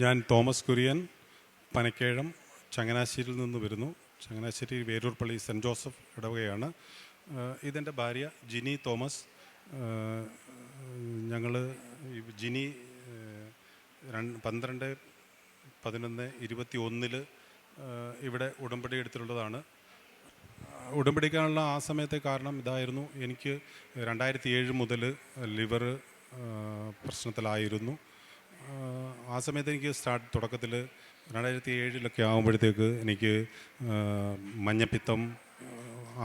ഞാൻ തോമസ് കുര്യൻ പനക്കേഴം ചങ്ങനാശ്ശേരിയിൽ നിന്ന് വരുന്നു. ചങ്ങനാശ്ശേരി വേരൂർ പള്ളി സെന്റ് ജോസഫ് ഇടവകയാണ്. ഇതെന്റെ ഭാര്യ ജിനി തോമസ്. ഞങ്ങൾ ജിനി പന്ത്രണ്ട് പതിനൊന്ന് ഇരുപത്തി ഒന്നിൽ ഇവിടെ ഉടമ്പടി എടുത്തിട്ടുള്ളതാണ്. ഉടമ്പടിക്കാനുള്ള ആ സമയത്തെ കാരണം ഇതായിരുന്നു. എനിക്ക് രണ്ടായിരത്തി ഏഴ് മുതൽ ലിവർ പ്രശ്നത്തിലായിരുന്നു. ആ സമയത്ത് എനിക്ക് സ്റ്റാർട്ട് തുടക്കത്തിൽ രണ്ടായിരത്തി ഏഴിലൊക്കെ ആകുമ്പോഴത്തേക്ക് എനിക്ക് മഞ്ഞപ്പിത്തം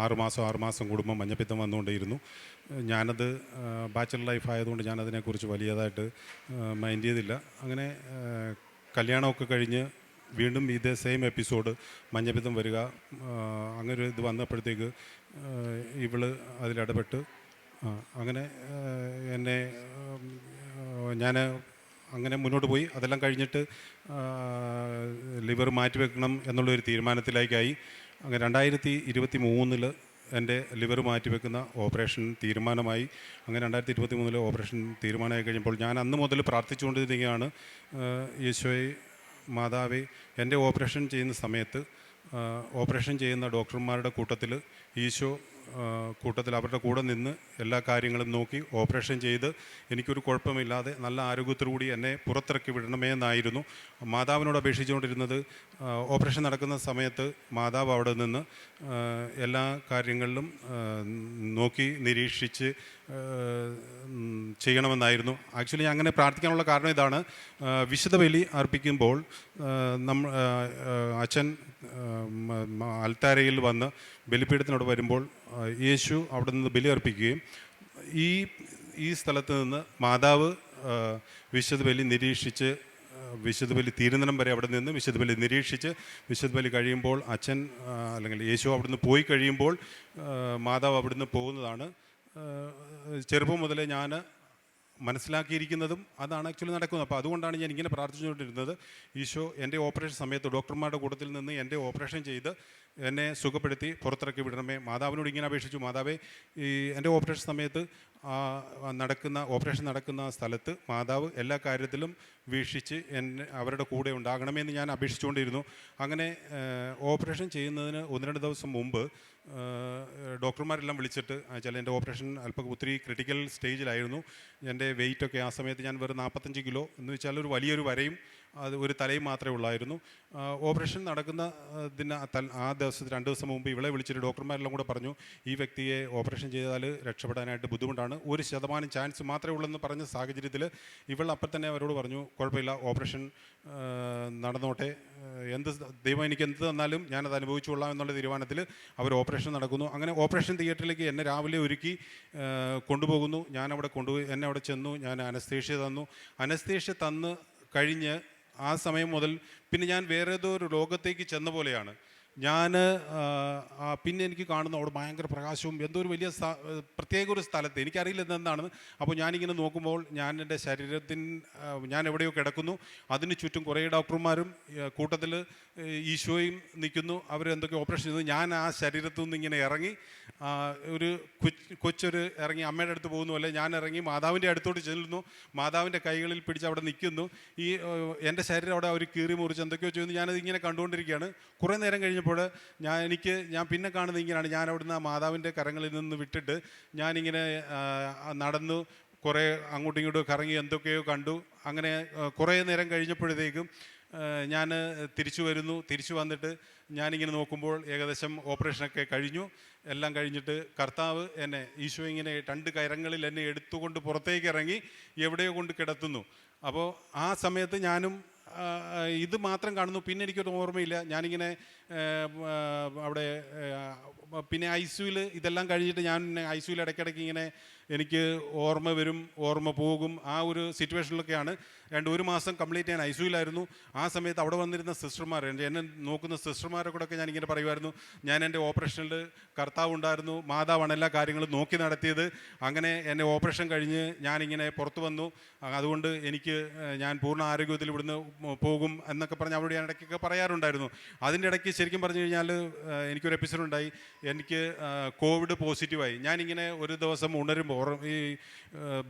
ആറുമാസം ആറുമാസം കൂടുമ്പോൾ മഞ്ഞപ്പിത്തം വന്നുകൊണ്ടേയിരുന്നു. ഞാനത് ബാച്ചലർ ലൈഫ് ആയതുകൊണ്ട് ഞാൻ അതിനെക്കുറിച്ച് വലിയതായിട്ട് മൈൻഡ് ചെയ്തില്ല. അങ്ങനെ കല്യാണമൊക്കെ കഴിഞ്ഞ് വീണ്ടും ഇതേ സെയിം എപ്പിസോഡ് മഞ്ഞപ്പിത്തം വരിക അങ്ങനെ ഇത് വന്നപ്പോഴത്തേക്ക് ഇവൾ അതിലിടപെട്ട് അങ്ങനെ എന്നെ ഞാൻ അങ്ങനെ മുന്നോട്ട് പോയി. അതെല്ലാം കഴിഞ്ഞിട്ട് ലിവർ മാറ്റി വെക്കണം എന്നുള്ളൊരു തീരുമാനത്തിലേക്കായി. അങ്ങനെ രണ്ടായിരത്തി ഇരുപത്തി മൂന്നിൽ എന്റെ ലിവർ മാറ്റിവെക്കുന്ന ഓപ്പറേഷൻ തീരുമാനമായി. അങ്ങനെ രണ്ടായിരത്തി ഇരുപത്തി മൂന്നിൽ ഓപ്പറേഷൻ തീരുമാനമായി കഴിഞ്ഞപ്പോൾ ഞാൻ അന്ന് മുതൽ പ്രാർത്ഥിച്ചുകൊണ്ടിരിക്കുകയാണ് യേശോയെ മാതാവെ എന്റെ ഓപ്പറേഷൻ ചെയ്യുന്ന സമയത്ത് ഓപ്പറേഷൻ ചെയ്യുന്ന ഡോക്ടർമാരുടെ കൂട്ടത്തിൽ ഈശോ കൂട്ടത്തിൽ അവരുടെ കൂടെ നിന്ന് എല്ലാ കാര്യങ്ങളും നോക്കി ഓപ്പറേഷൻ ചെയ്ത് എനിക്കൊരു കുഴപ്പമില്ലാതെ നല്ല ആരോഗ്യത്തോടുകൂടി എന്നെ പുറത്തിറക്കി വിടണമേ എന്നായിരുന്നു. മാതാവിനോട് അപേക്ഷിച്ചുകൊണ്ടിരുന്നത് ഓപ്പറേഷൻ നടക്കുന്ന സമയത്ത് മാതാവ് അവിടെ നിന്ന് എല്ലാ കാര്യങ്ങളിലും നോക്കി നിരീക്ഷിച്ച് ചെയ്യണമെന്നായിരുന്നു. ആക്ച്വലി അങ്ങനെ പ്രാർത്ഥിക്കാനുള്ള കാരണം ഇതാണ്. വിശുദ്ധ ബലി അർപ്പിക്കുമ്പോൾ നമ്മ അച്ഛൻ അൽത്താരയിൽ വന്ന് ബലിപീഠത്തിനോട് വരുമ്പോൾ യേശു അവിടെ നിന്ന് ബലിയർപ്പിക്കുകയും ഈ ഈ സ്ഥലത്ത് നിന്ന് മാതാവ് വിശുദ്ധ ബലി നിരീക്ഷിച്ച് വിശുദ്ധ ബലി തീരുന്നിടം വരെ അവിടെ നിന്ന് വിശുദ്ധ ബലി നിരീക്ഷിച്ച് വിശുദ്ധ ബലി കഴിയുമ്പോൾ അച്ഛൻ അല്ലെങ്കിൽ യേശു അവിടുന്ന് പോയി കഴിയുമ്പോൾ മാതാവ് അവിടുന്ന് പോകുന്നതാണ്. ചെറുപ്പം മുതലേ ഞാൻ മനസ്സിലാക്കിയിരിക്കുന്നതും അതാണ് ആക്ച്വലി നടക്കുന്നത്. അപ്പോൾ അതുകൊണ്ടാണ് ഞാൻ ഇങ്ങനെ പ്രാർത്ഥിച്ചുകൊണ്ടിരുന്നത്. ഈശോ എന്റെ ഓപ്പറേഷൻ സമയത്ത് ഡോക്ടർമാരുടെ കൂട്ടത്തിൽ നിന്ന് എന്റെ ഓപ്പറേഷൻ ചെയ്ത് എന്നെ സുഖപ്പെടുത്തി പുറത്തിറക്കി വിടണമേ. മാതാവിനോട് ഇങ്ങനെ അപേക്ഷിച്ചു. മാതാവേ ഈ എന്റെ ഓപ്പറേഷൻ സമയത്ത് നടക്കുന്ന ഓപ്പറേഷൻ നടക്കുന്ന സ്ഥലത്ത് മാതാവ് എല്ലാ കാര്യത്തിലും വീക്ഷിച്ച് എന്നെ അവരുടെ കൂടെ ഉണ്ടാകണമെന്ന് ഞാൻ അപേക്ഷിച്ചുകൊണ്ടിരുന്നു. അങ്ങനെ ഓപ്പറേഷൻ ചെയ്യുന്നതിന് ഒന്ന് രണ്ട് ദിവസം മുമ്പ് ഡോക്ടർമാരെല്ലാം വിളിച്ചിട്ട് ചില എന്റെ ഓപ്പറേഷൻ അല്പം ഒത്തിരി ക്രിട്ടിക്കൽ സ്റ്റേജിലായിരുന്നു. എന്റെ വെയിറ്റൊക്കെ ആ സമയത്ത് ഞാൻ വെറും നാൽപ്പത്തഞ്ച് കിലോ എന്ന് വെച്ചാൽ ഒരു വലിയൊരു വരയും അത് ഒരു തലയും മാത്രമേ ഉള്ളായിരുന്നു. ഓപ്പറേഷൻ നടക്കുന്ന ഇതിന് ആ ദിവസം രണ്ട് ദിവസം മുമ്പ് ഇവളെ വിളിച്ചിട്ട് ഡോക്ടർമാരെല്ലാം കൂടെ പറഞ്ഞു ഈ വ്യക്തിയെ ഓപ്പറേഷൻ ചെയ്താൽ രക്ഷപ്പെടാനായിട്ട് ബുദ്ധിമുട്ടാണ്. ഒരു ശതമാനം ചാൻസ് മാത്രമേ ഉള്ളെന്ന് പറഞ്ഞ സാഹചര്യത്തിൽ ഇവൾ അപ്പം തന്നെ അവരോട് പറഞ്ഞു കുഴപ്പമില്ല ഓപ്പറേഷൻ നടന്നോട്ടെ. എന്ത് ദൈവം എനിക്ക് എന്ത് തന്നാലും ഞാനത് അനുഭവിച്ചുകൊള്ളാം എന്നുള്ള തീരുമാനത്തിൽ അവർ ഓപ്പറേഷൻ നടക്കുന്നു. അങ്ങനെ ഓപ്പറേഷൻ തിയേറ്ററിലേക്ക് എന്നെ രാവിലെ ഒരുക്കി കൊണ്ടുപോകുന്നു. ഞാൻ കൊണ്ടുപോയി എന്നെ അവിടെ ചെന്നു. ഞാൻ അനസ്തേഷ്യ തന്നു. അനസ്തേഷ്യ തന്ന് കഴിഞ്ഞ് ആ സമയം മുതൽ പിന്നെ ഞാൻ വേറെ ഏതോ ഒരു ലോകത്തേക്ക് ചെന്ന പോലെയാണ്. ഞാൻ പിന്നെ എനിക്ക് കാണുന്ന അവിടെ ഭയങ്കര പ്രകാശവും എന്തോ ഒരു വലിയ പ്രത്യേക ഒരു സ്ഥലത്ത്. എനിക്കറിയില്ല എന്താണെന്ന് അപ്പോൾ ഞാനിങ്ങനെ നോക്കുമ്പോൾ ഞാൻ എന്റെ ശരീരത്തിന് ഞാൻ എവിടെയോ കിടക്കുന്നു. അതിന് ചുറ്റും കുറേ ഡോക്ടർമാരും കൂട്ടത്തിൽ ഈശോയും നിൽക്കുന്നു. അവർ എന്തൊക്കെ ഓപ്പറേഷൻ ചെയ്തു. ഞാൻ ആ ശരീരത്തു നിന്ന് ഇങ്ങനെ ഇറങ്ങി ഒരു കൊച്ചൊരു ഇറങ്ങി അമ്മയുടെ അടുത്ത് പോകുന്നു. അല്ലെ ഞാൻ ഇറങ്ങി മാതാവിന്റെ അടുത്തോട്ട് ചെല്ലുന്നു. മാതാവിന്റെ കൈകളിൽ പിടിച്ച് അവിടെ നിൽക്കുന്നു. ഈ എന്റെ ശരീരം അവിടെ അവർ കീറി മുറിച്ച് എന്തൊക്കെയോ ചെയ്യുന്നു. ഞാനത് ഇങ്ങനെ കണ്ടുകൊണ്ടിരിക്കുകയാണ്. കുറേ നേരം കഴിഞ്ഞപ്പോൾ ഞാൻ എനിക്ക് ഞാൻ പിന്നെ കാണുന്നത് ഇങ്ങനെയാണ്. ഞാൻ അവിടുന്ന് ആ മാതാവിന്റെ കരങ്ങളിൽ നിന്ന് വിട്ടിട്ട് ഞാനിങ്ങനെ നടന്നു കുറേ അങ്ങോട്ടും ഇങ്ങോട്ടും കറങ്ങി എന്തൊക്കെയോ കണ്ടു. അങ്ങനെ കുറേ നേരം കഴിഞ്ഞപ്പോഴത്തേക്കും ഞാൻ തിരിച്ചു വരുന്നു. തിരിച്ചു വന്നിട്ട് ഞാനിങ്ങനെ നോക്കുമ്പോൾ ഏകദേശം ഓപ്പറേഷനൊക്കെ കഴിഞ്ഞു. എല്ലാം കഴിഞ്ഞിട്ട് കർത്താവ് എന്നെ ഈശോ ഇങ്ങനെ രണ്ട് കരങ്ങളിൽ എന്നെ എടുത്തുകൊണ്ട് പുറത്തേക്ക് ഇറങ്ങി എവിടെയോ കൊണ്ട് കിടത്തുന്നു. അപ്പോൾ ആ സമയത്ത് ഞാനും ഇത് മാത്രം കാണുന്നു. പിന്നെ എനിക്കൊരു ഓർമ്മയില്ല. ഞാനിങ്ങനെ അവിടെ പിന്നെ ഐ ഇതെല്ലാം കഴിഞ്ഞിട്ട് ഞാൻ ഐ ഇടയ്ക്കിടയ്ക്ക് ഇങ്ങനെ എനിക്ക് ഓർമ്മ വരും ഓർമ്മ പോകും ആ ഒരു സിറ്റുവേഷനിലൊക്കെയാണ് രണ്ട് ഒരു മാസം കംപ്ലീറ്റ് ഞാൻ ഐ സിയുലായിരുന്നു ആ സമയത്ത് അവിടെ വന്നിരുന്ന സിസ്റ്റർമാർ എന്റെ എന്നെ നോക്കുന്ന സിസ്റ്റർമാരെ കൂടെയൊക്കെ ഞാൻ ഇങ്ങനെ പറയുമായിരുന്നു. ഞാൻ എന്റെ ഓപ്പറേഷനിൽ കർത്താവ് ഉണ്ടായിരുന്നു മാതാവാണ് എല്ലാ കാര്യങ്ങളും നോക്കി നടത്തിയത്. അങ്ങനെ എന്റെ ഓപ്പറേഷൻ കഴിഞ്ഞ് ഞാനിങ്ങനെ പുറത്തു വന്നു. അതുകൊണ്ട് എനിക്ക് ഞാൻ പൂർണ ആരോഗ്യത്തിൽ ഇവിടുന്ന് പോകും എന്നൊക്കെ പറഞ്ഞ് അവരോട് ഞാൻ ഇടയ്ക്കൊക്കെ പറയാറുണ്ടായിരുന്നു. അതിന്റെ ഇടയ്ക്ക് ശരിക്കും പറഞ്ഞു കഴിഞ്ഞാൽ എനിക്കൊരു എപ്പിസോഡ് ഉണ്ടായി. എനിക്ക് കോവിഡ് പോസിറ്റീവായി ഞാനിങ്ങനെ ഒരു ദിവസം ഉണരുമ്പോൾ ഈ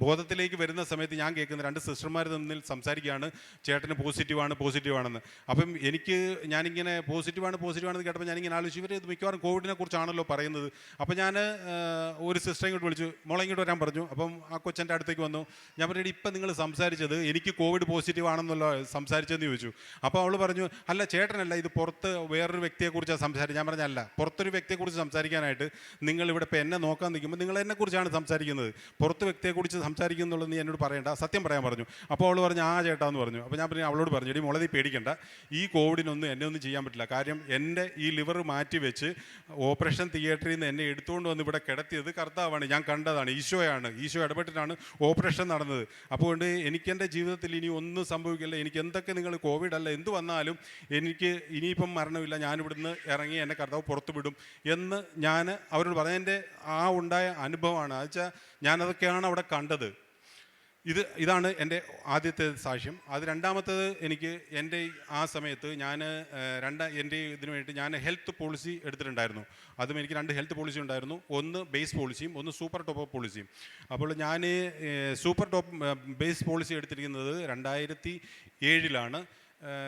ബോധത്തിലേക്ക് വരുന്ന സമയത്ത് ഞാൻ കേൾക്കുന്ന രണ്ട് സിസ്റ്റർമാർ തമ്മിൽ സംസാരിക്കുകയാണ്. ചേട്ടന് പോസിറ്റീവാണ് പോസിറ്റീവാണെന്ന് അപ്പം എനിക്ക് ഞാനിങ്ങനെ പോസിറ്റീവാണ് പോസിറ്റീവാണെന്ന് കേട്ടപ്പോൾ ഞാനിങ്ങനെ ആലോചിച്ചു ഇവർ ഇത് മിക്കവാറും കോവിഡിനെ കുറിച്ചാണല്ലോ പറയുന്നത്. അപ്പം ഞാൻ ഒരു സിസ്റ്റർ ഇങ്ങോട്ട് വിളിച്ചു മോളെ ഇങ്ങോട്ട് വരാൻ പറഞ്ഞു. അപ്പം ആ കൊച്ചന്റെ അടുത്തേക്ക് വന്നു. ഞാൻ പറഞ്ഞു ഇപ്പം നിങ്ങൾ സംസാരിച്ചത് എനിക്ക് കോവിഡ് പോസിറ്റീവ് ആണെന്നുള്ള സംസാരിച്ചതെന്ന് ചോദിച്ചു. അപ്പോൾ അവൾ പറഞ്ഞു അല്ല ചേട്ടനല്ല ഇത് പുറത്ത് വേറൊരു വ്യക്തിയെക്കുറിച്ചാണ് സംസാരിച്ചത്. ഞാൻ പറഞ്ഞല്ല പുറത്തൊരു വ്യക്തിയെക്കുറിച്ച് സംസാരിക്കാനായിട്ട് നിങ്ങൾ ഇവിടെ ഇപ്പം എന്നെ നോക്കാൻ നിൽക്കുമ്പോൾ നിങ്ങൾ എന്നെക്കുറിച്ചാണ് സംസാരിക്കുന്നത്. പുറത്ത് വ്യക്തിയെക്കുറിച്ച് സംസാരിക്കുന്നുള്ളത് നീ എന്നോട് പറയണ്ട. സത്യം പറയാൻ പറഞ്ഞു. അപ്പോൾ അവൾ പറഞ്ഞു ആ ചേട്ടാ എന്ന് പറഞ്ഞു. അപ്പോൾ ഞാൻ പറഞ്ഞു അവളോട് പറഞ്ഞു എടി മോളെ നീ പേടിക്കണ്ട. ഈ കോവിഡിനൊന്നും എന്നെ ഒന്നും ചെയ്യാൻ പറ്റില്ല. കാര്യം എന്റെ ഈ ലിവർ മാറ്റി വെച്ച് ഓപ്പറേഷൻ തിയേറ്ററിൽ നിന്ന് എന്നെ എടുത്തുകൊണ്ട് വന്ന് ഇവിടെ കിടത്തിയത് കർത്താവാണ്. ഞാൻ കണ്ടതാണ്. ഈശോയാണ്. ഈശോ ഇടപെട്ടിട്ടാണ് ഓപ്പറേഷൻ നടന്നത്. അപ്പോൾ കൊണ്ട് എനിക്ക് എന്റെ ജീവിതത്തിൽ ഇനി ഒന്നും സംഭവിക്കില്ല. എനിക്ക് എന്തൊക്കെ നിങ്ങൾ കോവിഡ് അല്ല എന്ത് വന്നാലും എനിക്ക് ഇനിയിപ്പം മരണമില്ല. ഞാനിവിടുന്ന് ഇറങ്ങി എന്നെ കർത്താവ് പുറത്തു വിടും എന്ന് ഞാൻ അവരോട് പറഞ്ഞു. എന്റെ ആ ഉണ്ടായ അനുഭവമാണ്. അത് വെച്ചാൽ ഞാനതൊക്കെയാണ് അവിടെ കണ്ടത്. ഇത് ഇതാണ് എന്റെ ആദ്യത്തെ സാക്ഷ്യം. അത് രണ്ടാമത്തത് എനിക്ക് എന്റെ ആ സമയത്ത് ഞാൻ രണ്ട് എന്റെ ഇതിനു വേണ്ടി ഞാൻ ഹെൽത്ത് പോളിസി എടുത്തിട്ടുണ്ടായിരുന്നു. അതും എനിക്ക് രണ്ട് ഹെൽത്ത് പോളിസി ഉണ്ടായിരുന്നു. ഒന്ന് ബേസ് പോളിസിയും ഒന്ന് സൂപ്പർ ടോപ്പ് പോളിസിയും. അപ്പോൾ ഞാൻ സൂപ്പർ ടോപ്പ് ബേസ് പോളിസി എടുത്തിരിക്കുന്നത് രണ്ടായിരത്തി ഏഴിലാണ്.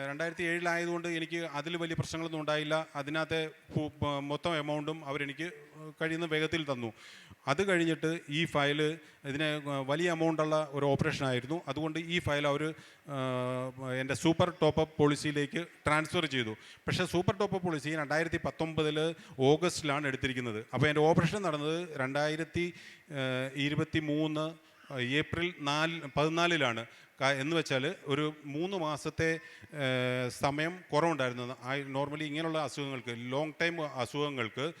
രണ്ടായിരത്തി ഏഴിലായതുകൊണ്ട് എനിക്ക് അതിൽ വലിയ പ്രശ്നങ്ങളൊന്നും ഉണ്ടായില്ല. അതിനകത്തെ മൊത്തം എമൗണ്ടും അവരെനിക്ക് കഴിയുന്ന വേഗത്തിൽ തന്നു. അത് കഴിഞ്ഞിട്ട് ഈ ഫയൽ ഇതിന് വലിയ എമൗണ്ടുള്ള ഒരു ഓപ്പറേഷൻ ആയിരുന്നു അതുകൊണ്ട് ഈ ഫയൽ അവർ എന്റെ സൂപ്പർ ടോപ്പ് അപ്പ് പോളിസിയിലേക്ക് ട്രാൻസ്ഫർ ചെയ്തു. പക്ഷേ സൂപ്പർ ടോപ്പ് പോളിസി രണ്ടായിരത്തി പത്തൊമ്പതിൽ ഓഗസ്റ്റിലാണ് എടുത്തിരിക്കുന്നത്. അപ്പോൾ എന്റെ ഓപ്പറേഷൻ നടന്നത് രണ്ടായിരത്തി ഇരുപത്തി മൂന്ന് ഏപ്രിൽ നാല് പതിനാലിലാണ്. എന്ന് വെച്ചാൽ ഒരു മൂന്ന് മാസത്തെ സമയം കുറവുണ്ടായിരുന്നു നോർമലി ഇങ്ങനെയുള്ള അസുഖങ്ങൾക്ക് ലോങ് ടൈം അസുഖങ്ങൾക്ക്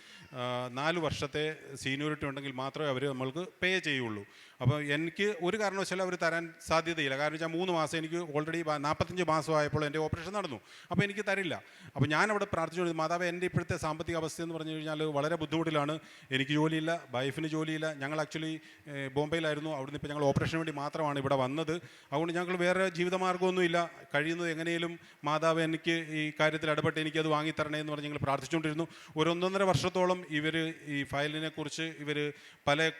നാല് വർഷത്തെ സീനിയോറിറ്റി ഉണ്ടെങ്കിൽ മാത്രമേ അവർ നമ്മൾക്ക് പേ ചെയ്യുള്ളൂ. അപ്പോൾ എനിക്ക് ഒരു കാരണവശാലും അവർ തരാൻ സാധ്യതയില്ല. കാരണം വെച്ചാൽ മൂന്ന് മാസം എനിക്ക് ഓൾറെഡി നാൽപ്പത്തഞ്ച് മാസമായപ്പോൾ എന്റെ ഓപ്പറേഷൻ നടന്നു. അപ്പോൾ എനിക്ക് തരില്ല. അപ്പോൾ ഞാൻ അവിടെ പ്രാർത്ഥിച്ചു മാതാവ് എന്റെ ഇപ്പോഴത്തെ സാമ്പത്തിക അവസ്ഥ എന്ന് പറഞ്ഞു കഴിഞ്ഞാൽ വളരെ ബുദ്ധിമുട്ടിലാണ്. എനിക്ക് ജോലിയില്ല വൈഫിന് ജോലിയില്ല. ഞങ്ങൾ ആക്ച്വലി ബോംബെയിലായിരുന്നു. അവിടുന്ന് ഇപ്പോൾ ഞങ്ങൾ ഓപ്പറേഷന് വേണ്ടി മാത്രമാണ് ഇവിടെ വന്നത്. അതുകൊണ്ട് ഞങ്ങൾ വേറെ ജീവിതമാർഗമൊന്നുമില്ല കഴിയുന്നത് എങ്ങനെയും മാതാവ് എനിക്ക് ഈ കാര്യത്തിൽ ഇടപെട്ട് എനിക്കത് വാങ്ങിത്തരണേ എന്ന് പറഞ്ഞ് ഞങ്ങൾ പ്രാർത്ഥിച്ചുകൊണ്ടിരുന്നു. ഒരു ഒന്നൊന്നര വർഷത്തോളം ഇവർ ഈ ഫയലിനെക്കുറിച്ച് ഇവർ പല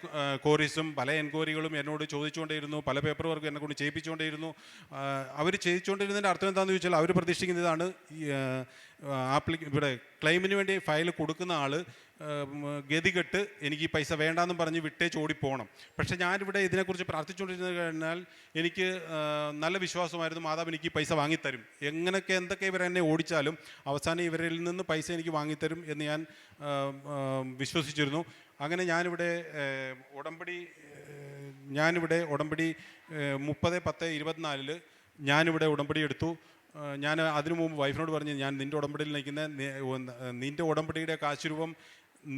കോറീസും പല എൻക്വയറികളും എന്നോട് ചോദിച്ചുകൊണ്ടേയിരുന്നു. പല പേപ്പർ വർക്ക് എന്നെ കൊണ്ട് ചെയ്യിപ്പിച്ചുകൊണ്ടേയിരുന്നു അവർ ചെയ്യിച്ചുകൊണ്ടിരുന്നതിന്റെ അർത്ഥം എന്താണെന്ന് ചോദിച്ചാൽ അവർ പ്രതീക്ഷിക്കുന്നതാണ് ആപ്ലി ഇവിടെ ക്ലെയിമിന് വേണ്ടി ഫയൽ കൊടുക്കുന്ന ആൾ ഗതികെട്ട് എനിക്ക് ഈ പൈസ വേണ്ടാന്ന് പറഞ്ഞ് വിട്ടേ ചോടിപ്പോണം പക്ഷേ ഞാനിവിടെ ഇതിനെക്കുറിച്ച് പ്രാർത്ഥിച്ചുകൊണ്ടിരുന്നത് കഴിഞ്ഞാൽ എനിക്ക് നല്ല വിശ്വാസമായിരുന്നു. മാതാവ് എനിക്ക് ഈ പൈസ വാങ്ങിത്തരും. എങ്ങനെയൊക്കെ എന്തൊക്കെ ഇവർ എന്നെ ഓടിച്ചാലും അവസാനം ഇവരിൽ നിന്ന് പൈസ എനിക്ക് വാങ്ങിത്തരും എന്ന് ഞാൻ വിശ്വസിച്ചിരുന്നു. അങ്ങനെ ഞാനിവിടെ ഉടമ്പടി ഞാനിവിടെ ഉടമ്പടി മുപ്പത് പത്ത് ഇരുപത്തിനാലിൽ ഞാനിവിടെ ഉടമ്പടി എടുത്തു. ഞാൻ അതിനു മുമ്പ് വൈഫിനോട് പറഞ്ഞു ഞാൻ നിന്റെ ഉടമ്പടിയിൽ നിൽക്കുന്ന നിന്റെ ഉടമ്പടിയുടെ കാശുരൂപം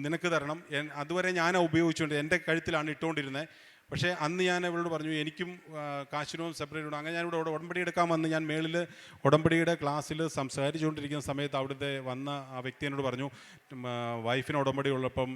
നിനക്ക് തരണം. അതുവരെ ഞാൻ ഉപയോഗിച്ചുകൊണ്ട് എന്റെ കഴുത്തിലാണ് ഇട്ടുകൊണ്ടിരുന്നത് പക്ഷേ അന്ന് ഞാൻ അവളോട് പറഞ്ഞു എനിക്കും കാശുരൂപം സെപ്പറേറ്റ് ഉണ്ട് അങ്ങനെ ഞാനിവിടെ ഉടമ്പടി എടുക്കാൻ വന്ന് ഞാൻ മേളിൽ ഉടമ്പടിയുടെ ക്ലാസ്സിൽ സംസാരിച്ചുകൊണ്ടിരിക്കുന്ന സമയത്ത് അവിടുത്തെ വന്ന ആ വ്യക്തി എന്നോട് പറഞ്ഞു വൈഫിന് ഉടമ്പടി ഉള്ളപ്പം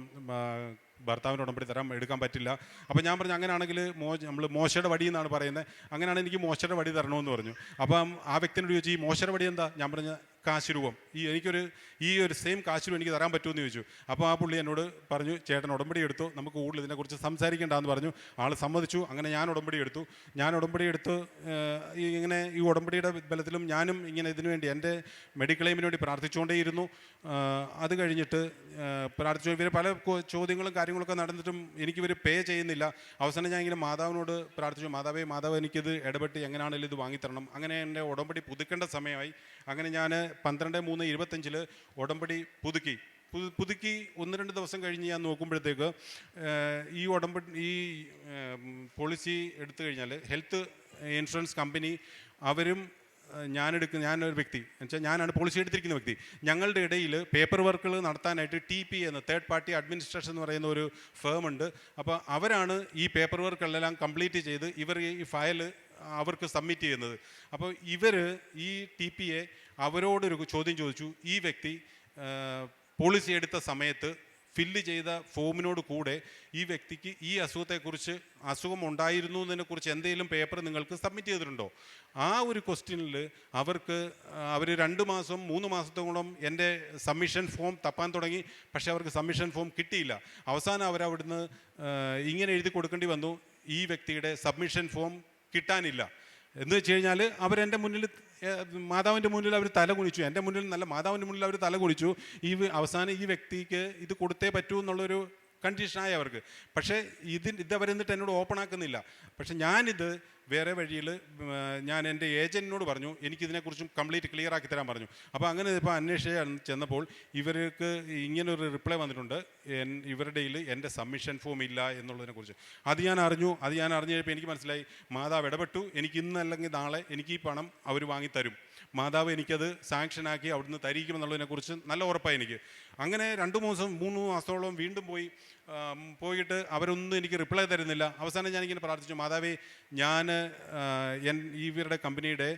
ആ, ഭർത്താവിന് ഉടമ്പടി തരാൻ എടുക്കാൻ പറ്റില്ല. അപ്പോൾ ഞാൻ പറഞ്ഞു അങ്ങനെയാണെങ്കിൽ മോ നമ്മൾ മോശയുടെ വടി എന്നാണ് പറയുന്നത്. അങ്ങനെയാണ് എനിക്ക് മോശയുടെ വടി തരണമെന്ന് പറഞ്ഞു. അപ്പം ആ വ്യക്തിനോട് ചോദിച്ചു ഈ മോശയുടെ വടി എന്താ? ഞാൻ പറഞ്ഞ കാശ് രൂപം ഈ എനിക്കൊരു ഈ ഒരു സെയിം കാശ് രൂപം എനിക്ക് തരാൻ പറ്റുമെന്ന് ചോദിച്ചു. അപ്പോൾ ആ പുള്ളി എന്നോട് പറഞ്ഞു ചേട്ടൻ ഉടമ്പടി എടുത്തു നമുക്ക് കൂടുതൽ ഇതിനെക്കുറിച്ച് സംസാരിക്കേണ്ടെന്ന് പറഞ്ഞു. ആൾ സമ്മതിച്ചു അങ്ങനെ ഞാൻ ഉടമ്പടി എടുത്തു. ഞാൻ ഉടമ്പടി എടുത്ത് ഇങ്ങനെ ഈ ഉടമ്പടിയുടെ ബലത്തിലും ഞാനും ഇങ്ങനെ ഇതിനു വേണ്ടി എന്റെ മെഡിക്ലെയിമിന് വേണ്ടി പ്രാർത്ഥിച്ചുകൊണ്ടേയിരുന്നു. അത് കഴിഞ്ഞിട്ട് പ്രാർത്ഥിച്ചു. ഇവർ പല ചോദ്യങ്ങളും കാര്യങ്ങളൊക്കെ നടന്നിട്ടും എനിക്കിവർ പേ ചെയ്യുന്നില്ല. അവസാനം ഞാൻ ഇങ്ങനെ മാതാവിനോട് പ്രാർത്ഥിച്ചു. മാതാവേ മാതാവ് എനിക്കിത് ഇടപെട്ട് എങ്ങനെയാണെങ്കിലും ഇത് വാങ്ങിത്തരണം. അങ്ങനെ എന്റെ ഉടമ്പടി പുതുക്കേണ്ട സമയമായി. അങ്ങനെ ഞാൻ പന്ത്രണ്ട് മൂന്ന് ഇരുപത്തഞ്ചിൽ ഉടമ്പടി പുതുക്കി. പുതുക്കി ഒന്ന് രണ്ട് ദിവസം കഴിഞ്ഞ് ഞാൻ നോക്കുമ്പോഴത്തേക്ക് ഈ ഉടമ്പടി ഈ പോളിസി എടുത്തു കഴിഞ്ഞാൽ ഹെൽത്ത് ഇൻഷുറൻസ് കമ്പനി അവരും ഞാനെടുക്കുന്ന ഞാനൊരു വ്യക്തി. എന്നുവെച്ചാൽ ഞാനാണ് പോളിസി എടുത്തിരിക്കുന്ന വ്യക്തി. ഞങ്ങളുടെ ഇടയിൽ പേപ്പർ വർക്കുകൾ നടത്താനായിട്ട് ടി പി എന്ന തേർഡ് പാർട്ടി അഡ്മിനിസ്ട്രേഷൻ എന്ന് പറയുന്ന ഒരു ഫേം ഉണ്ട്. അപ്പോൾ അവരാണ് ഈ പേപ്പർ വർക്കുകളെല്ലാം കംപ്ലീറ്റ് ചെയ്ത് ഇവർ ഈ ഫയൽ അവർക്ക് സബ്മിറ്റ് ചെയ്യുന്നത്. അപ്പോൾ ഇവർ ഈ ടി പി എ അവരോടൊരു ചോദ്യം ചോദിച്ചു. ഈ വ്യക്തി പോളിസി എടുത്ത സമയത്ത് ഫില്ല് ചെയ്ത ഫോമിനോട് കൂടെ ഈ വ്യക്തിക്ക് ഈ അസുഖത്തെക്കുറിച്ച് അസുഖം ഉണ്ടായിരുന്നു എന്നതിനെക്കുറിച്ച് എന്തെങ്കിലും പേപ്പർ നിങ്ങൾക്ക് സബ്മിറ്റ് ചെയ്തിട്ടുണ്ടോ? ആ ഒരു ക്വസ്റ്റ്യനിൽ അവർക്ക് അവർ രണ്ട് മാസം മൂന്ന് മാസത്തോളം എന്റെ സബ്മിഷൻ ഫോം തപ്പാൻ തുടങ്ങി. പക്ഷേ അവർക്ക് സബ്മിഷൻ ഫോം കിട്ടിയില്ല. അവസാനം ആ, ഇങ്ങനെ എഴുതി കൊടുക്കേണ്ടി വന്നു. ഈ വ്യക്തിയുടെ സബ്മിഷൻ ഫോം കിട്ടാനില്ല. എന്ന് വെച്ച് കഴിഞ്ഞാൽ അവരെന്റെ മുന്നിൽ മാതാവിന്റെ മുന്നിൽ അവർ തല കുണിച്ചു. എന്റെ മുന്നിൽ നല്ല മാതാവിന്റെ മുന്നിൽ അവർ തല കുണിച്ചു. ഈ അവസാനം ഈ വ്യക്തിക്ക് ഇത് കൊടുത്തേ പറ്റൂ എന്നുള്ളൊരു കണ്ടീഷനായി അവർക്ക്. പക്ഷേ ഇതിന് ഇതവരെന്നിട്ട് എന്നോട് ഓപ്പൺ ആക്കുന്നില്ല. പക്ഷേ ഞാനിത് വേറെ വഴിയിൽ ഞാൻ എന്റെ ഏജന്റിനോട് പറഞ്ഞു എനിക്കിതിനെക്കുറിച്ചും കംപ്ലീറ്റ് ക്ലിയർ ആക്കി തരാൻ പറഞ്ഞു. അപ്പോൾ അങ്ങനെ ഇപ്പോൾ അന്വേഷിച്ച് ചെന്നപ്പോൾ ഇവർക്ക് ഇങ്ങനൊരു റിപ്ലൈ വന്നിട്ടുണ്ട്. എൻ- ഇവരുടെ എന്റെ സബ്മിഷൻ ഫോം ഇല്ല എന്നുള്ളതിനെക്കുറിച്ച്. അത് ഞാൻ അറിഞ്ഞു. അത് ഞാൻ അറിഞ്ഞു കഴിഞ്ഞപ്പോൾ എനിക്ക് മനസ്സിലായി മാതാവ് ഇടപെട്ടു. എനിക്ക് ഇന്നല്ലെങ്കിൽ നാളെ എനിക്ക് ഈ പണം അവർ വാങ്ങിത്തരും. മാതാവ് എനിക്കത് സാങ്ഷനാക്കി അവിടുന്ന് തരിക്കുമെന്നുള്ളതിനെക്കുറിച്ച് നല്ല ഉറപ്പായി എനിക്ക്. അങ്ങനെ രണ്ട് മാസം മൂന്ന് മാസത്തോളം വീണ്ടും പോയി പോയിട്ട് അവരൊന്നും എനിക്ക് റിപ്ലൈ തരുന്നില്ല. അവസാനം ഞാനിങ്ങനെ പ്രാർത്ഥിച്ചു മാതാവേ ഞാൻ ഇവരുടെ കമ്പനിയുടെ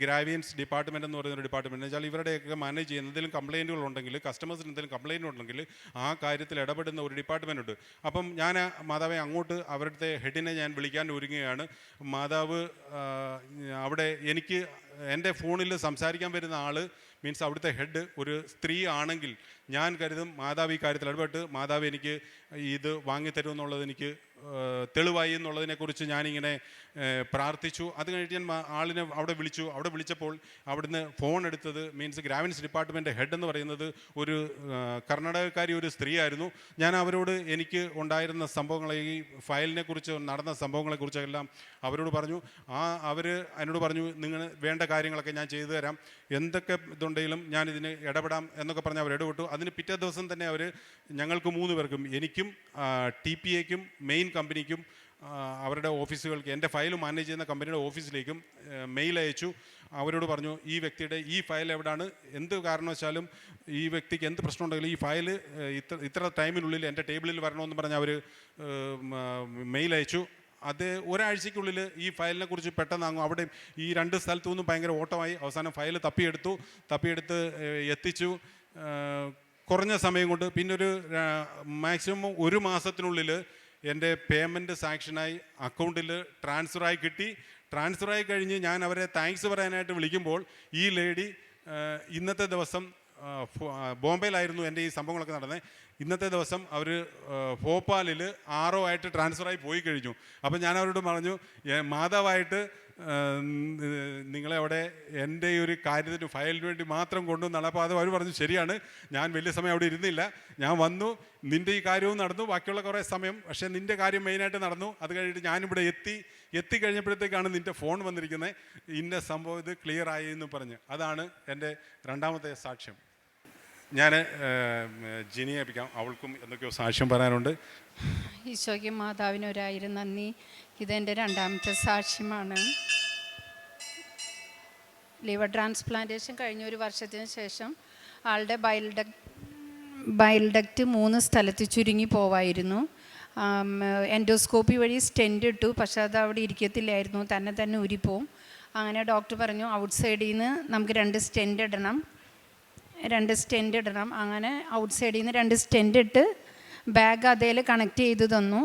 ഗ്രാവിയൻസ് ഡിപ്പാർട്ട്മെന്റ് എന്ന് പറയുന്ന ഒരു ഡിപ്പാർട്ട്മെന്റ് വെച്ചാൽ ഇവരുടെയൊക്കെ മാനേജ് ചെയ്യുന്ന എന്തെങ്കിലും കംപ്ലയിന്റുകൾ ഉണ്ടെങ്കിൽ കസ്റ്റമേഴ്സിന് എന്തെങ്കിലും കംപ്ലയിന്റ് ഉണ്ടെങ്കിൽ ആ കാര്യത്തിൽ ഇടപെടുന്ന ഒരു ഡിപ്പാർട്ട്മെന്റ് ഉണ്ട്. അപ്പം ഞാൻ മാതാവെ അങ്ങോട്ട് അവരുടെ ഹെഡിനെ ഞാൻ വിളിക്കാൻ ഒരുങ്ങുകയാണ്. മാതാവ് അവിടെ എനിക്ക് എന്റെ ഫോണിൽ സംസാരിക്കാൻ വരുന്ന ആൾ മീൻസ് അവിടുത്തെ ഹെഡ് ഒരു സ്ത്രീ ആണെങ്കിൽ ഞാൻ കരുതും മാതാവ് ഈ കാര്യത്തിൽ ഇടപെട്ട് മാതാവ് എനിക്ക് ഇത് വാങ്ങിത്തരും എന്നുള്ളത് എനിക്ക് തെളിവായി എന്നുള്ളതിനെക്കുറിച്ച് ഞാനിങ്ങനെ പ്രാർത്ഥിച്ചു. അത് കഴിഞ്ഞിട്ട് ഞാൻ ആളിനെ അവിടെ വിളിച്ചു. അവിടെ വിളിച്ചപ്പോൾ അവിടുന്ന് ഫോൺ എടുത്തത് മീൻസ് ഗ്രാവിൻസ് ഡിപ്പാർട്ട്മെന്റ് ഹെഡ് എന്ന് പറയുന്നത് ഒരു കർണാടകക്കാരി ഒരു സ്ത്രീയായിരുന്നു. ഞാൻ അവരോട് എനിക്ക് ഉണ്ടായിരുന്ന സംഭവങ്ങളെ ഈ ഫയലിനെ കുറിച്ച് നടന്ന സംഭവങ്ങളെക്കുറിച്ചെല്ലാം അവരോട് പറഞ്ഞു. ആ അവർ എന്നോട് പറഞ്ഞു നിങ്ങൾ വേണ്ട കാര്യങ്ങളൊക്കെ ഞാൻ ചെയ്തു തരാം. എന്തൊക്കെ ഇതുണ്ടെങ്കിലും ഞാൻ ഇതിന് ഇടപെടാം എന്നൊക്കെ പറഞ്ഞ് അവർ ഇടപെട്ടു. അതിന് പിറ്റേ ദിവസം തന്നെ അവർ ഞങ്ങൾക്ക് മൂന്ന് പേർക്കും എനിക്കും ടി പി എക്കും മെയിൻ കമ്പനിക്കും അവരുടെ ഓഫീസുകൾക്ക് എന്റെ ഫയൽ മാനേജ് ചെയ്യുന്ന കമ്പനിയുടെ ഓഫീസിലേക്കും മെയിൽ അയച്ചു. അവരോട് പറഞ്ഞു ഈ വ്യക്തിയുടെ ഈ ഫയൽ എവിടാണ്? എന്ത് കാരണവശാലും ഈ വ്യക്തിക്ക് എന്ത് പ്രശ്നം ഉണ്ടെങ്കിലും ഈ ഫയൽ ഇത്ര ഇത്ര ടൈമിനുള്ളിൽ എന്റെ ടേബിളിൽ വരണമെന്ന് പറഞ്ഞ് അവർ മെയിൽ അയച്ചു. അത് ഒരാഴ്ചയ്ക്കുള്ളിൽ ഈ ഫയലിനെ കുറിച്ച് പെട്ടെന്ന് അങ്ങ് അവിടെ ഈ രണ്ട് സ്ഥലത്തു നിന്നും ഭയങ്കര ഓട്ടമായി അവസാനം ഫയൽ തപ്പിയെടുത്തു. തപ്പിയെടുത്ത് എത്തിച്ചു. കുറഞ്ഞ സമയം കൊണ്ട് പിന്നെ ഒരു മാക്സിമം ഒരു മാസത്തിനുള്ളിൽ എന്റെ പേയ്മെന്റ് സാങ്ഷനായി അക്കൗണ്ടിൽ ട്രാൻസ്ഫറായി കിട്ടി. ട്രാൻസ്ഫറായി കഴിഞ്ഞ് ഞാൻ അവരെ താങ്ക്സ് പറയാനായിട്ട് വിളിക്കുമ്പോൾ ഈ ലേഡി ഇന്നത്തെ ദിവസം ബോംബെയിലായിരുന്നു എന്റെ ഈ സംഭവങ്ങളൊക്കെ നടന്നത്. ഇന്നത്തെ ദിവസം അവർ ഭോപ്പാലിൽ ആറോ ആയിട്ട് ട്രാൻസ്ഫറായി പോയി കഴിഞ്ഞു. അപ്പം ഞാൻ അവരോട് പറഞ്ഞു മാതാവായിട്ട് നിങ്ങളെ അവിടെ എന്റെ ഒരു കാര്യത്തിന് ഫയലിന് വേണ്ടി മാത്രം കൊണ്ടുവന്നാണ്. അപ്പോൾ അത് അവർ പറഞ്ഞു ശരിയാണ്. ഞാൻ വലിയ സമയം അവിടെ ഇരുന്നില്ല. ഞാൻ വന്നു. നിന്റെ ഈ കാര്യവും നടന്നു. ബാക്കിയുള്ള കുറേ സമയം. പക്ഷേ നിന്റെ കാര്യം മെയിനായിട്ട് നടന്നു. അത് കഴിഞ്ഞിട്ട് ഞാനിവിടെ എത്തി. എത്തിക്കഴിഞ്ഞപ്പോഴത്തേക്കാണ് നിന്റെ ഫോൺ വന്നിരിക്കുന്നത്. ഇന്ന സംഭവം ഇത് ക്ലിയർ ആയി എന്ന് പറഞ്ഞ്. അതാണ് എന്റെ രണ്ടാമത്തെ സാക്ഷ്യം. ഞാൻ ജിനിയെ ഏൽപ്പിക്കാം. അവൾക്കും എന്തൊക്കെയോ സാക്ഷ്യം പറയാനുണ്ട്. ഈശോയ്ക്കും മാതാവിനൊരായിരം നന്ദി. ഇതെന്റെ രണ്ടാമത്തെ സാക്ഷ്യമാണ്. ലിവർ ട്രാൻസ്പ്ലാന്റേഷൻ കഴിഞ്ഞ ഒരു വർഷത്തിന് ശേഷം ആളുടെ ബയൽഡക് ബയൽഡക്റ്റ് മൂന്ന് സ്ഥലത്ത് ചുരുങ്ങി പോവായിരുന്നു. എൻഡോസ്കോപ്പി വഴി സ്റ്റെൻഡ് ഇട്ടു. പക്ഷേ അത് അവിടെ ഇരിക്കത്തില്ലായിരുന്നു. തന്നെ തന്നെ ഉരിപ്പോവും അങ്ങനെ ഡോക്ടർ പറഞ്ഞു ഔട്ട് സൈഡിൽ നിന്ന് നമുക്ക് രണ്ട് സ്റ്റെൻഡ് ഇടണം. രണ്ട് സ്റ്റെൻഡ് ഇടണം. അങ്ങനെ ഔട്ട് സൈഡിൽ നിന്ന് രണ്ട് സ്റ്റെൻഡ് ഇട്ട് ബാഗ് അതേൽ കണക്ട് ചെയ്ത് തന്നു.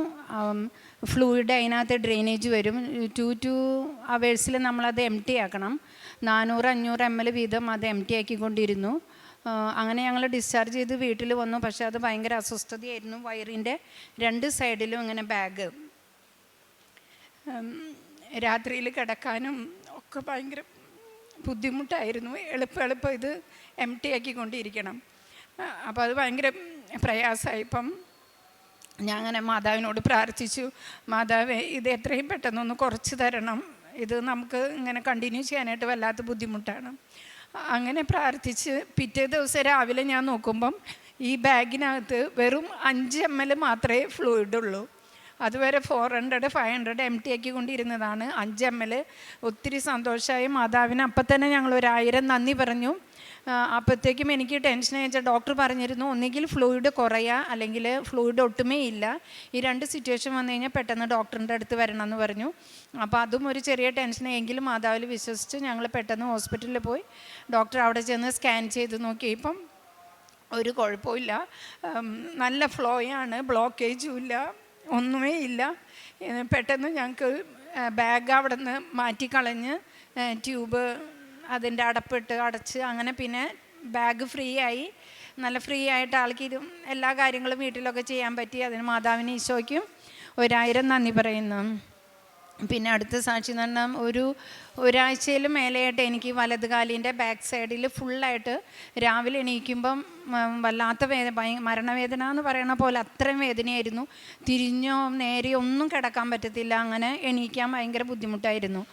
ഫ്ലൂയിഡ് അതിനകത്ത് ഡ്രെയിനേജ് വരും. ടു ടു അവേഴ്സിൽ നമ്മളത് എം ടി ആക്കണം. നാനൂറ് അഞ്ഞൂറ് എം എൽ വീതം അത് എം ടി ആക്കിക്കൊണ്ടിരുന്നു അങ്ങനെ ഞങ്ങൾ ഡിസ്ചാർജ് ചെയ്ത് വീട്ടിൽ വന്നു. പക്ഷേ അത് ഭയങ്കര അസ്വസ്ഥതയായിരുന്നു. വയറിന്റെ രണ്ട് സൈഡിലും ഇങ്ങനെ ബാഗ് രാത്രിയിൽ കിടക്കാനും ഒക്കെ ഭയങ്കര ബുദ്ധിമുട്ടായിരുന്നു. എളുപ്പം എളുപ്പം ഇത് എം ടി ആക്കിക്കൊണ്ടിരിക്കണം അപ്പോൾ അത് ഭയങ്കര പ്രയാസമായി. ഇപ്പം ഞാൻ അങ്ങനെ മാതാവിനോട് പ്രാർത്ഥിച്ചു. മാതാവേ ഇത് എത്രയും പെട്ടെന്നൊന്ന് കുറച്ച് തരണം. ഇത് നമുക്ക് ഇങ്ങനെ കണ്ടിന്യൂ ചെയ്യാനായിട്ട് വല്ലാത്ത ബുദ്ധിമുട്ടാണ്. അങ്ങനെ പ്രാർത്ഥിച്ച് പിറ്റേ ദിവസം രാവിലെ ഞാൻ നോക്കുമ്പം ഈ ബാഗിനകത്ത് വെറും അഞ്ച് എം എൽ മാത്രമേ ഫ്ലൂയിഡ് ഉള്ളൂ. അതുവരെ four hundred five hundred M T ആക്കിക്കൊണ്ടിരുന്നതാണ് അഞ്ച് എം എൽ ഒത്തിരി സന്തോഷമായി. മാതാവിന് അപ്പം തന്നെ ഞങ്ങൾ ഒരായിരം നന്ദി പറഞ്ഞു. അപ്പോഴത്തേക്കും എനിക്ക് ടെൻഷൻ അയച്ചാൽ ഡോക്ടർ പറഞ്ഞിരുന്നു ഒന്നുകിൽ ഫ്ലൂയിഡ് കുറയുക അല്ലെങ്കിൽ ഫ്ലൂയിഡ് ഒട്ടുമേ ഇല്ല. ഈ രണ്ട് സിറ്റുവേഷൻ വന്നു കഴിഞ്ഞാൽ പെട്ടെന്ന് ഡോക്ടറിന്റെ അടുത്ത് വരണം എന്ന് പറഞ്ഞു. അപ്പോൾ അതും ഒരു ചെറിയ ടെൻഷൻ എങ്കിലും മാതാവിൽ വിശ്വസിച്ച് ഞങ്ങൾ പെട്ടെന്ന് ഹോസ്പിറ്റലിൽ പോയി. ഡോക്ടർ അവിടെ ചെന്ന് സ്കാൻ ചെയ്ത് നോക്കി. ഇപ്പം ഒരു കുഴപ്പമില്ല നല്ല ഫ്ലോയാണ് ബ്ലോക്കേജും ഇല്ല. ഒന്നുമേ ഇല്ല. പെട്ടെന്ന് ഞങ്ങൾക്ക് ബാഗ് അവിടെ നിന്ന് മാറ്റിക്കളഞ്ഞ് ട്യൂബ് അതിന്റെ അടപ്പിട്ട് അടച്ച് അങ്ങനെ പിന്നെ ബാഗ് ഫ്രീ ആയി. നല്ല ഫ്രീ ആയിട്ട് ആൾക്ക് ഇത് എല്ലാ കാര്യങ്ങളും വീട്ടിലൊക്കെ ചെയ്യാൻ പറ്റി. അതിന് മാതാവിന് ഈശോയ്ക്കും ഒരായിരം നന്ദി പറയുന്നു. പിന്നെ അടുത്ത സാക്ഷി എന്ന് പറഞ്ഞാൽ ഒരു ഒരാഴ്ചയിൽ മേലെയായിട്ട് എനിക്ക് വലത് കാലിന്റെ ബാക്ക് സൈഡിൽ ഫുള്ളായിട്ട് രാവിലെ എണീക്കുമ്പം വല്ലാത്ത വേദന ഭയ മരണവേദന എന്ന് പറയണ പോലെ അത്രയും വേദനയായിരുന്നു. തിരിഞ്ഞോ നേരെയോ ഒന്നും കിടക്കാൻ പറ്റത്തില്ല. അങ്ങനെ എണീക്കാൻ ഭയങ്കര ബുദ്ധിമുട്ടായിരുന്നു.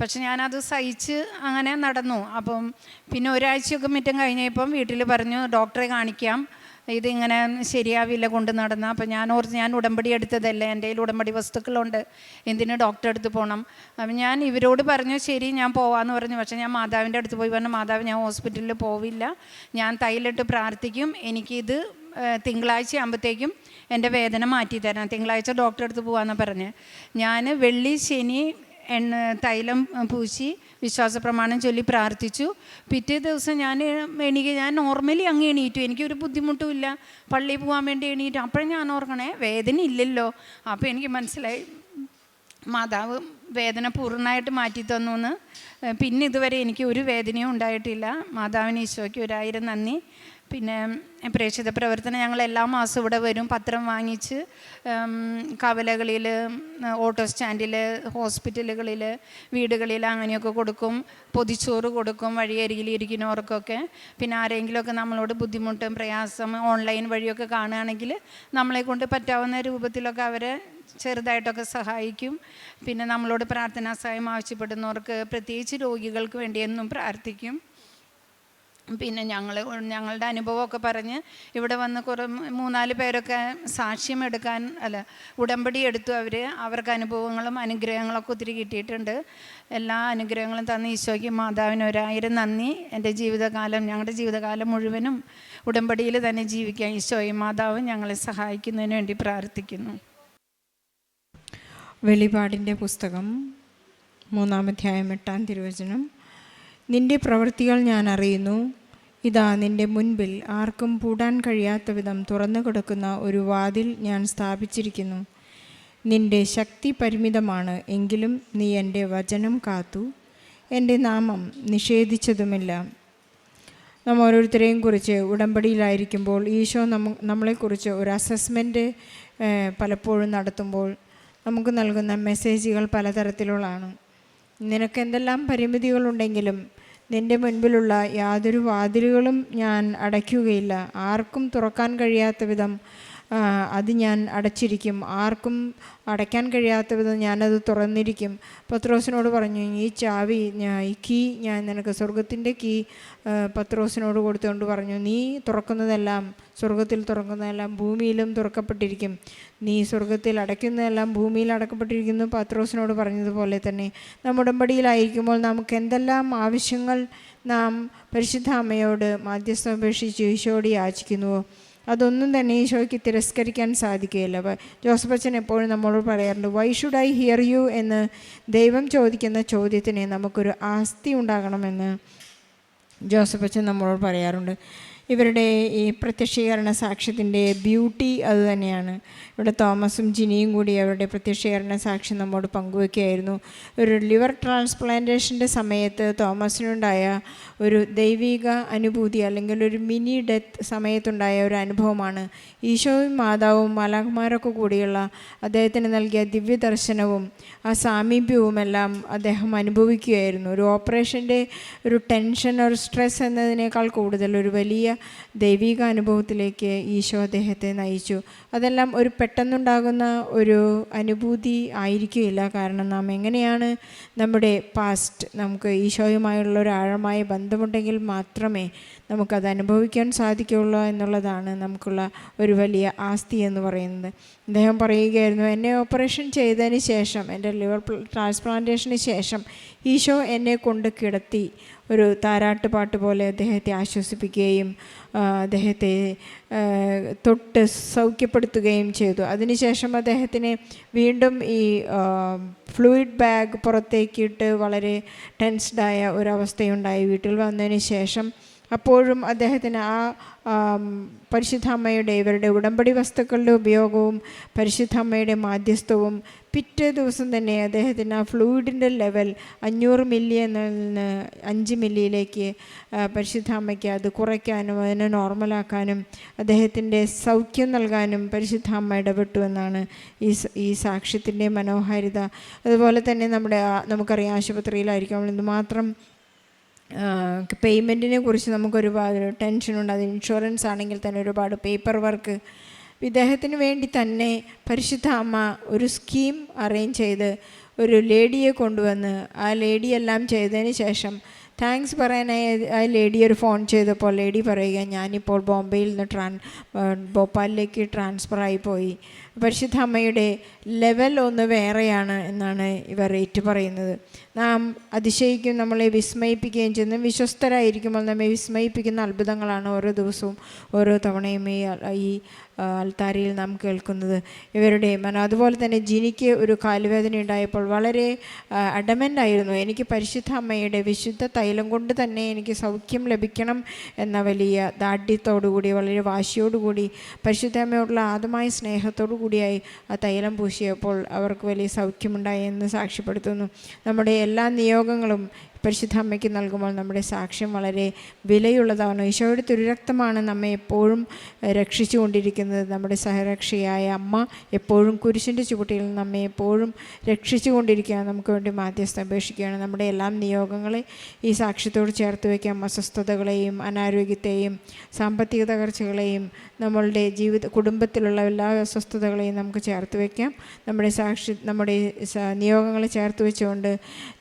പക്ഷെ ഞാനത് സഹിച്ച് അങ്ങനെ നടന്നു. അപ്പം പിന്നെ ഒരാഴ്ചയൊക്കെ മിറ്റം കഴിഞ്ഞപ്പം വീട്ടിൽ പറഞ്ഞു ഡോക്ടറെ കാണിക്കാം. ഇതിങ്ങനെ ശരിയാവില്ല കൊണ്ട് നടന്ന. അപ്പം ഞാൻ ഓർത്ത് ഞാൻ ഉടമ്പടി എടുത്തതല്ലേ? എന്റെ കയ്യിൽ ഉടമ്പടി വസ്തുക്കളുണ്ട്. എന്തിനു ഡോക്ടറെ അടുത്ത് പോകണം അപ്പം ഞാൻ ഇവരോട് പറഞ്ഞു ശരി ഞാൻ പോവാന്ന് പറഞ്ഞു. പക്ഷേ ഞാൻ മാതാവിന്റെ അടുത്ത് പോയി പറഞ്ഞു മാതാവ് ഞാൻ ഹോസ്പിറ്റലിൽ പോവില്ല. ഞാൻ തൈലിട്ട് പ്രാർത്ഥിക്കും. എനിക്കിത് തിങ്കളാഴ്ച ആകുമ്പോഴത്തേക്കും എന്റെ വേദന മാറ്റി തരണം തിങ്കളാഴ്ച ഡോക്ടറെ അടുത്ത് പോകാമെന്ന് പറഞ്ഞ്. ഞാൻ വെള്ളി ശനി എണ്ണ തൈലം പൂശി വിശ്വാസ പ്രമാണം ചൊല്ലി പ്രാർത്ഥിച്ചു. പിറ്റേ ദിവസം ഞാൻ എണീക്ക് ഞാൻ നോർമലി അങ്ങ് എണീറ്റു. എനിക്കൊരു ബുദ്ധിമുട്ടും ഇല്ല. പള്ളിയിൽ പോകാൻ വേണ്ടി എണീറ്റു. അപ്പോഴും ഞാൻ ഓർക്കണേ വേദന ഇല്ലല്ലോ. അപ്പോൾ എനിക്ക് മനസ്സിലായി മാതാവ് വേദന പൂർണമായിട്ട് മാറ്റി തന്നു പിന്നെ ഇതുവരെ എനിക്ക് ഒരു വേദനയും ഉണ്ടായിട്ടില്ല. മാതാവിന് ഈശോയ്ക്ക് ഒരായിരം നന്ദി. പിന്നെ പ്രേക്ഷിത പ്രവർത്തനം ഞങ്ങൾ എല്ലാ മാസവും ഇവിടെ വരും. പത്രം വാങ്ങിച്ച് കവലകളിൽ ഓട്ടോ സ്റ്റാൻഡിൽ ഹോസ്പിറ്റലുകളിൽ വീടുകളിൽ അങ്ങനെയൊക്കെ കൊടുക്കും. പൊതിച്ചോറ് കൊടുക്കും വഴിയരികിൽ ഇരിക്കുന്നവർക്കൊക്കെ പിന്നെ ആരെങ്കിലുമൊക്കെ നമ്മളോട് ബുദ്ധിമുട്ടും പ്രയാസം ഓൺലൈൻ വഴിയൊക്കെ കാണുകയാണെങ്കിൽ നമ്മളെ കൊണ്ട് പറ്റാവുന്ന രൂപത്തിലൊക്കെ അവരെ ചെറുതായിട്ടൊക്കെ സഹായിക്കും. പിന്നെ നമ്മളോട് പ്രാർത്ഥനാ സഹായം ആവശ്യപ്പെടുന്നവർക്ക് പ്രത്യേകിച്ച് രോഗികൾക്ക് വേണ്ടി എന്നും പ്രാർത്ഥിക്കും. പിന്നെ ഞങ്ങൾ ഞങ്ങളുടെ അനുഭവമൊക്കെ പറഞ്ഞ് ഇവിടെ വന്ന് കുറേ മൂന്നാൽ പേരൊക്കെ സാക്ഷ്യം എടുക്കാൻ അല്ല ഉടമ്പടി എടുത്തു അവർ അവർക്ക് അനുഭവങ്ങളും അനുഗ്രഹങ്ങളൊക്കെ ഒത്തിരി കിട്ടിയിട്ടുണ്ട്. എല്ലാ അനുഗ്രഹങ്ങളും തന്ന ഈശോയ്ക്ക് മാതാവിന് ഒരായിരം നന്ദി. എന്റെ ജീവിതകാലം ഞങ്ങളുടെ ജീവിതകാലം മുഴുവനും ഉടമ്പടിയിൽ തന്നെ ജീവിക്കാൻ ഈശോയും മാതാവും ഞങ്ങളെ സഹായിക്കുന്നതിന് വേണ്ടി പ്രാർത്ഥിക്കുന്നു. വെളിപാടിന്റെ പുസ്തകം മൂന്നാമധ്യായം എട്ടാം തിരുവചനം. നിന്റെ പ്രവൃത്തികൾ ഞാൻ അറിയുന്നു. ഇതാ നിന്റെ മുൻപിൽ ആർക്കും പൂടാൻ കഴിയാത്ത വിധം തുറന്നു കിടക്കുന്ന ഒരു വാതിൽ ഞാൻ സ്ഥാപിച്ചിരിക്കുന്നു. നിന്റെ ശക്തി പരിമിതമാണ് എങ്കിലും നീ എന്റെ വചനം കാത്തു. എന്റെ നാമം നിഷേധിച്ചതുമില്ല. നാം ഓരോരുത്തരെയും കുറിച്ച് ഉടമ്പടിയിലായിരിക്കുമ്പോൾ ഈശോ നമ്മ നമ്മളെക്കുറിച്ച് ഒരു അസസ്മെന്റ് പലപ്പോഴും നടത്തുമ്പോൾ നമുക്ക് നൽകുന്ന മെസ്സേജുകൾ പലതരത്തിലുള്ളതാണ്. നിനക്ക് എന്തെല്ലാം പരിമിതികളുണ്ടെങ്കിലും നിന്റെ മുൻപിലുള്ള യാതൊരു വാതിലുകളും ഞാൻ അടയ്ക്കുകയില്ല. ആർക്കും തുറക്കാൻ കഴിയാത്ത വിധം അത് ഞാൻ അടച്ചിരിക്കും. ആർക്കും അടയ്ക്കാൻ കഴിയാത്ത വിധം ഞാനത് തുറന്നിരിക്കും. പത്രോസിനോട് പറഞ്ഞു ഈ ചാവി ഈ കീ ഞാൻ നിനക്ക് സ്വർഗത്തിന്റെ കീ പത്രോസിനോട് കൊടുത്തുകൊണ്ട് പറഞ്ഞു നീ തുറക്കുന്നതെല്ലാം സ്വർഗത്തിൽ തുറക്കുന്നതെല്ലാം ഭൂമിയിലും തുറക്കപ്പെട്ടിരിക്കും. നീ സ്വർഗത്തിൽ അടയ്ക്കുന്നതെല്ലാം ഭൂമിയിൽ അടക്കപ്പെട്ടിരിക്കുന്നു പത്രോസിനോട് പറഞ്ഞതുപോലെ തന്നെ നാം ഉടമ്പടിയിലായിരിക്കുമ്പോൾ നമുക്ക് എന്തെല്ലാം ആവശ്യങ്ങൾ നാം പരിശുദ്ധ അമ്മയോട് മാധ്യസ്ഥം അപേക്ഷിച്ച് ഈശോയോട് യാചിക്കുന്നുവോ? അതൊന്നും തന്നെ ഈശോയ്ക്ക് തിരസ്കരിക്കാൻ സാധിക്കുകയില്ല. ജോസഫ് അച്ഛൻ എപ്പോഴും നമ്മളോട് പറയാറുണ്ട് why should I hear you എന്ന് ദൈവം ചോദിക്കുന്ന ചോദ്യത്തിന് നമുക്കൊരു ആസ്തി ഉണ്ടാകണമെന്ന് ജോസഫ് അച്ഛൻ നമ്മളോട് പറയാറുണ്ട്. ഇവരുടെ ഈ പ്രത്യക്ഷീകരണ സാക്ഷ്യത്തിന്റെ ബ്യൂട്ടി അതുതന്നെയാണ് ഇവിടെ തോമസും ജിനിയും കൂടി അവരുടെ പ്രത്യക്ഷീകരണ സാക്ഷ്യം നമ്മോട് പങ്കുവെക്കുകയായിരുന്നു. ഒരു ലിവർ ട്രാൻസ്പ്ലാന്റേഷന്റെ സമയത്ത് തോമസിനുണ്ടായ ഒരു ദൈവിക അനുഭൂതി അല്ലെങ്കിൽ ഒരു മിനി ഡെത്ത് സമയത്തുണ്ടായ ഒരു അനുഭവമാണ്. ഈശോയും മാതാവും മാലാഖമാരൊക്കെ കൂടിയുള്ള അദ്ദേഹത്തിന് നൽകിയ ദിവ്യദർശനവും ആ സാമീപ്യവുമെല്ലാം അദ്ദേഹം അനുഭവിക്കുകയായിരുന്നു. ഒരു ഓപ്പറേഷന്റെ ഒരു ടെൻഷൻ ഒരു സ്ട്രെസ് എന്നതിനേക്കാൾ കൂടുതൽ ഒരു വലിയ ദൈവിക അനുഭവത്തിലേക്ക് ഈശോ അദ്ദേഹത്തെ നയിച്ചു. അതെല്ലാം ഒരു പെട്ടെന്നുണ്ടാകുന്ന ഒരു അനുഭൂതി ആയിരിക്കുകയില്ല. കാരണം നാം എങ്ങനെയാണ് നമ്മുടെ പാസ്റ്റ് നമുക്ക് ഈശോയുമായുള്ള ഒരു ആഴമായ ബന്ധമുണ്ടെങ്കിൽ മാത്രമേ നമുക്കത് അനുഭവിക്കാൻ സാധിക്കുകയുള്ളൂ എന്നുള്ളതാണ് നമുക്കുള്ള ഒരു വലിയ ആസ്തി എന്ന് പറയുന്നത്. അദ്ദേഹം പറയുകയായിരുന്നു എന്നെ ഓപ്പറേഷൻ ചെയ്തതിന് ശേഷം എന്റെ ലിവർ ട്രാൻസ്പ്ലാന്റേഷന് ശേഷം ഈശോ എന്നെ കൊണ്ട് കിടത്തി ഒരു താരാട്ട് പാട്ട് പോലെ അദ്ദേഹത്തെ ആശ്വസിപ്പിക്കുകയും അദ്ദേഹത്തെ തൊട്ട് സൗഖ്യപ്പെടുത്തുകയും ചെയ്തു. അതിനുശേഷം അദ്ദേഹത്തിന് വീണ്ടും ഈ ഫ്ലൂയിഡ് ബാഗ് പുറത്തേക്കിട്ട് വളരെ ടെൻസ്ഡായ ഒരവസ്ഥയുണ്ടായി വീട്ടിൽ വന്നതിന് ശേഷം അപ്പോഴും അദ്ദേഹത്തിന് ആ പരിശുദ്ധാമ്മയുടെ പരിശുദ്ധ ഇവരുടെ ഉടമ്പടി വസ്തുക്കളുടെ ഉപയോഗവും പരിശുദ്ധാമ്മയുടെ മാധ്യസ്ഥവും പിറ്റേ ദിവസം തന്നെ അദ്ദേഹത്തിന് ആ ഫ്ലൂയിഡിന്റെ ലെവൽ അഞ്ഞൂറ് മില്ലി എന്നതിൽ നിന്ന് അഞ്ച് മില്ലിയിലേക്ക് പരിശുദ്ധാമ്മയ്ക്ക് അത് കുറയ്ക്കാനും അതിനെ നോർമലാക്കാനും അദ്ദേഹത്തിന്റെ സൗഖ്യം നൽകാനും പരിശുദ്ധാമ്മ ഇടപെട്ടു എന്നാണ് ഈ ഈ സാക്ഷ്യത്തിന്റെ മനോഹാരിത. അതുപോലെ തന്നെ നമ്മുടെ നമുക്കറിയാം ആശുപത്രിയിലായിരിക്കും നമ്മൾ എന്തുമാത്രം പേയ്മെന്റിനെ കുറിച്ച് നമുക്കൊരുപാട് ടെൻഷനുണ്ട് അത് ഇൻഷുറൻസ് ആണെങ്കിൽ തന്നെ ഒരുപാട് പേപ്പർ വർക്ക് ഇദ്ദേഹത്തിന് വേണ്ടി തന്നെ പരിശുദ്ധ അമ്മ ഒരു സ്കീം അറേഞ്ച് ചെയ്ത് ഒരു ലേഡിയെ കൊണ്ടുവന്ന് ആ ലേഡി എല്ലാം ചെയ്തതിന് ശേഷം താങ്ക്സ് പറയാനായി ആ ലേഡി ഒരു ഫോൺ ചെയ്തപ്പോൾ ലേഡി പറയുക ഞാനിപ്പോൾ ബോംബെയിൽ നിന്ന് ട്രാൻ ഭോപ്പാലിലേക്ക് ട്രാൻസ്ഫർ ആയി പോയി. പരിശുദ്ധ അമ്മയുടെ ലെവൽ ഒന്ന് വേറെയാണ് എന്നാണ് ഇവർ ഏറ്റു പറയുന്നത് നാം അതിശയിക്കും നമ്മളെ വിസ്മയിപ്പിക്കുകയും ചെയ്യുന്ന. വിശ്വസ്തരായിരിക്കുമ്പോൾ നമ്മെ വിസ്മയിപ്പിക്കുന്ന അത്ഭുതങ്ങളാണ് ഓരോ ദിവസവും ഓരോ തവണയും ഈ ഈ നാം കേൾക്കുന്നത്. ഇവരുടെ മന അതുപോലെ തന്നെ ജിനിക്ക് ഒരു കാലുവേദന ഉണ്ടായപ്പോൾ വളരെ അഡമന്റായിരുന്നു എനിക്ക് പരിശുദ്ധ അമ്മയുടെ വിശുദ്ധ തൈലം കൊണ്ട് തന്നെ എനിക്ക് സൗഖ്യം ലഭിക്കണം എന്ന വലിയ ദാഢ്യത്തോടുകൂടി വളരെ വാശിയോടുകൂടി പരിശുദ്ധ അമ്മയോടുള്ള ആദ്യമായ സ്നേഹത്തോടു കൂടിയായി ആ തൈലം പൂശിയപ്പോൾ അവർക്ക് വലിയ സൗഖ്യമുണ്ടായി എന്ന് സാക്ഷ്യപ്പെടുത്തുന്നു. നമ്മുടെ എല്ലാ നിയോഗങ്ങളും പരിശുദ്ധ അമ്മയ്ക്ക് നൽകുമ്പോൾ നമ്മുടെ സാക്ഷ്യം വളരെ വിലയുള്ളതാണ്. ഈശോയുടെ തിരുരക്തമാണ് നമ്മെ എപ്പോഴും രക്ഷിച്ചുകൊണ്ടിരിക്കുന്നത്. നമ്മുടെ സഹരക്ഷയായ അമ്മ എപ്പോഴും കുരിശിന്റെ ചുവട്ടിൽ നമ്മെ എപ്പോഴും രക്ഷിച്ചുകൊണ്ടിരിക്കുകയാണ്. നമുക്ക് വേണ്ടി മാധ്യസ്ഥ അപേക്ഷിക്കുകയാണ്. നമ്മുടെ എല്ലാം നിയോഗങ്ങളെ ഈ സാക്ഷ്യത്തോട് ചേർത്ത് വയ്ക്കാം. അസ്വസ്ഥതകളെയും അനാരോഗ്യത്തെയും സാമ്പത്തിക തകർച്ചകളെയും നമ്മളുടെ ജീവിത കുടുംബത്തിലുള്ള എല്ലാ അസ്വസ്ഥതകളെയും നമുക്ക് ചേർത്ത് വയ്ക്കാം. നമ്മുടെ സാക്ഷി നമ്മുടെ നിയോഗങ്ങളെ ചേർത്ത് വെച്ചുകൊണ്ട്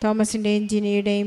തോമസിന്റെയും ജിനിയുടെയും